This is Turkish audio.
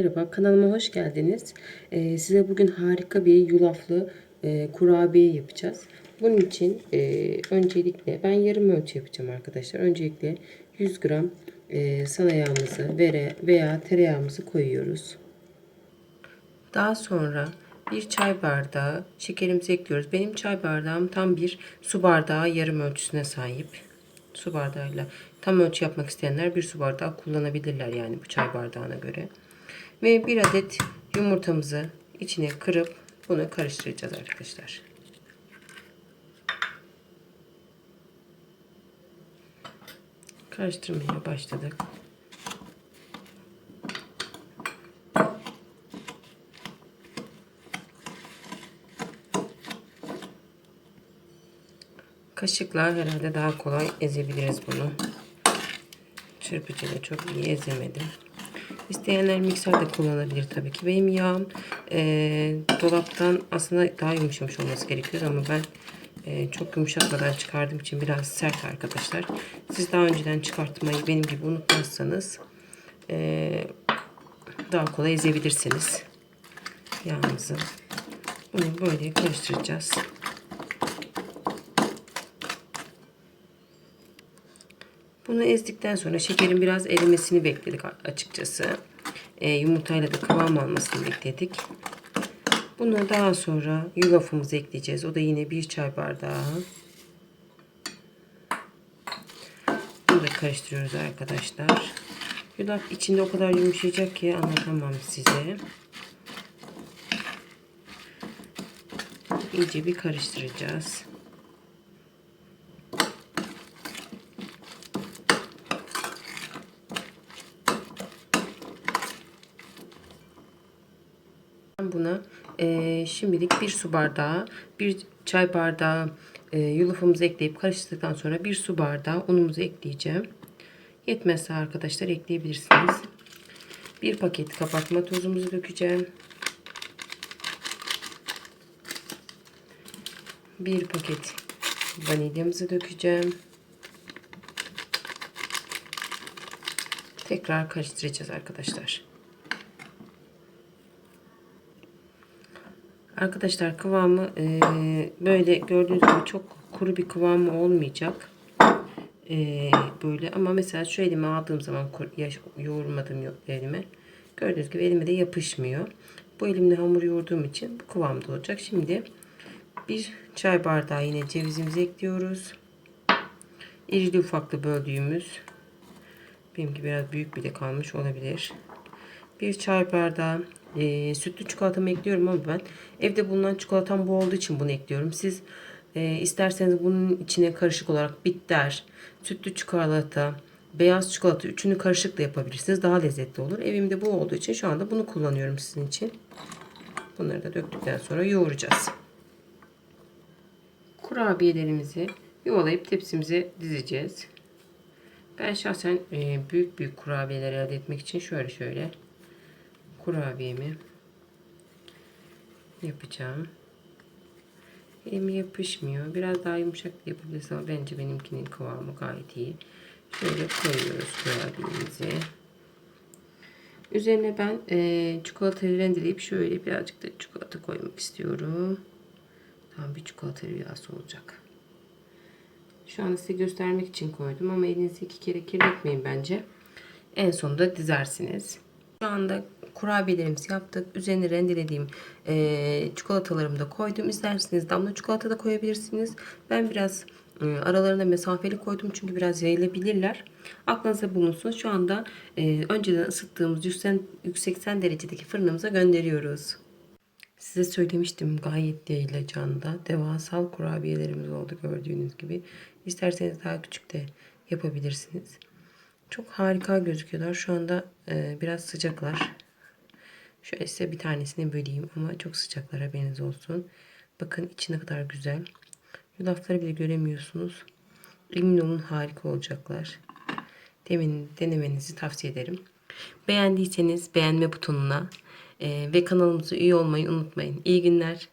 Merhaba, kanalıma hoş geldiniz. Ee, size bugün harika bir yulaflı e, kurabiye yapacağız. Bunun için e, öncelikle ben yarım ölçü yapacağım arkadaşlar. Öncelikle 100 gram e, sana yağımızı vere, veya tereyağımızı koyuyoruz. Daha sonra bir çay bardağı şekerimizi ekliyoruz. Benim çay bardağım tam bir su bardağı yarım ölçüsüne sahip. Su bardağıyla tam ölçü yapmak isteyenler bir su bardağı kullanabilirler yani bu çay bardağına göre. Ve bir adet yumurtamızı içine kırıp bunu karıştıracağız arkadaşlar. Karıştırmaya başladık. Kaşıkla herhalde daha kolay ezebiliriz bunu. Çırpıcıyla çok iyi ezemedim. İsteyenler mikser de kullanabilir tabii ki. Benim yağım e, dolaptan aslında daha yumuşamış olması gerekiyor ama ben e, çok yumuşatmadan çıkardığım için biraz sert arkadaşlar. Siz daha önceden çıkartmayı benim gibi unutmazsanız e, daha kolay ezebilirsiniz yağımızı. Bunu böyle karıştıracağız. Bunu ezdikten sonra şekerin biraz erimesini bekledik açıkçası. E, yumurtayla da kıvam almasını bekledik. Bunu daha sonra yulafımızı ekleyeceğiz. O da yine bir çay bardağı. Bunu da karıştırıyoruz arkadaşlar. Yulaf içinde o kadar yumuşayacak ki anlatamam size. İyice bir karıştıracağız. Buna e, şimdilik bir su bardağı, bir çay bardağı e, yulafımızı ekleyip karıştırdıktan sonra bir su bardağı unumuzu ekleyeceğim. Yetmezse arkadaşlar ekleyebilirsiniz. Bir paket kapatma tozumuzu dökeceğim. Bir paket vanilyamızı dökeceğim. Tekrar karıştıracağız arkadaşlar. Arkadaşlar kıvamı e, böyle gördüğünüz gibi çok kuru bir kıvamı olmayacak. E, böyle ama mesela şu elime aldığım zaman yoğurmadım elime. Gördüğünüz gibi elime de yapışmıyor. Bu elimle hamur yoğurduğum için bu kıvamda olacak. Şimdi bir çay bardağı yine cevizimizi ekliyoruz. İrili ufaklı böldüğümüz benimki biraz büyük bile kalmış olabilir. Bir çay bardağı e, sütlü çikolatamı ekliyorum ama ben evde bulunan çikolatam bu olduğu için bunu ekliyorum. Siz e, isterseniz bunun içine karışık olarak bitter, sütlü çikolata, beyaz çikolata üçünü karışık da yapabilirsiniz. Daha lezzetli olur. Evimde bu olduğu için şu anda bunu kullanıyorum sizin için. Bunları da döktükten sonra yoğuracağız. Kurabiyelerimizi yuvalayıp tepsimize dizeceğiz. Ben şahsen büyük büyük kurabiyeler elde etmek için şöyle şöyle kurabiyemi yapacağım. Elime yapışmıyor. Biraz daha yumuşak yapabiliriz ama bence benimkinin kıvamı gayet iyi. Şöyle koyuyoruz kurabiyemizi. Üzerine ben e, çikolatayı rendeleyip şöyle birazcık da çikolata koymak istiyorum. Tam bir çikolata rüyası olacak. Şu anda size göstermek için koydum ama elinizi iki kere kirletmeyin bence. En sonunda dizersiniz. Şu anda kurabiyelerimizi yaptık. Üzerine rendelediğim e, çikolatalarımı da koydum. İsterseniz damla çikolata da koyabilirsiniz. Ben biraz e, aralarına mesafeli koydum çünkü biraz yayılabilirler. Aklınızda bulunsun. Şu anda e, önceden ısıttığımız 180 derecedeki fırınımıza gönderiyoruz. Size söylemiştim gayet yayılacağında. Devasal kurabiyelerimiz oldu gördüğünüz gibi. İsterseniz daha küçük de yapabilirsiniz. Çok harika gözüküyorlar. Şu anda e, biraz sıcaklar. Şöyle size bir tanesini böleyim ama çok sıcaklar haberiniz olsun. Bakın içi ne kadar güzel. Yulafları bile göremiyorsunuz. Emin olun harika olacaklar. Demin denemenizi tavsiye ederim. Beğendiyseniz beğenme butonuna e, ve kanalımıza üye olmayı unutmayın. İyi günler.